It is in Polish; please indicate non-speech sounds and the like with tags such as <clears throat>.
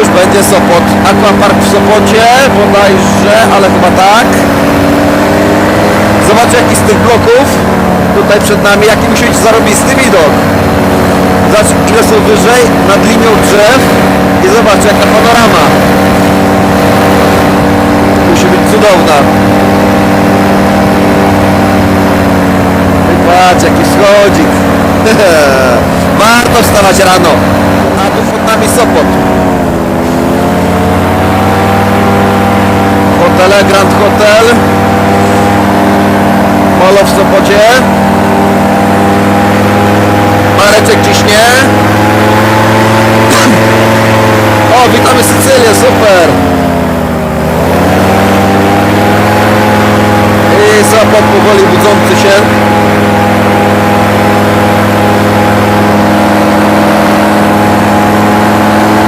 już będzie Sopot. Aquapark w Sopocie, bodajże, ale chyba tak. Zobaczcie jaki z tych bloków tutaj przed nami, jaki musi być zarobisty widok. Zobacz ile są wyżej, nad linią drzew i zobaczcie jaka panorama. Musi być cudowna. I patrz jaki wschodzik. <laughs> Warto wstawać rano. A tu pod nami Sopot. Hotele Grand Hotel. Molo w Sopocie. Mareczek ciśnie. <clears throat> O, witamy Sycylię, super. I Sopot powoli budzący się.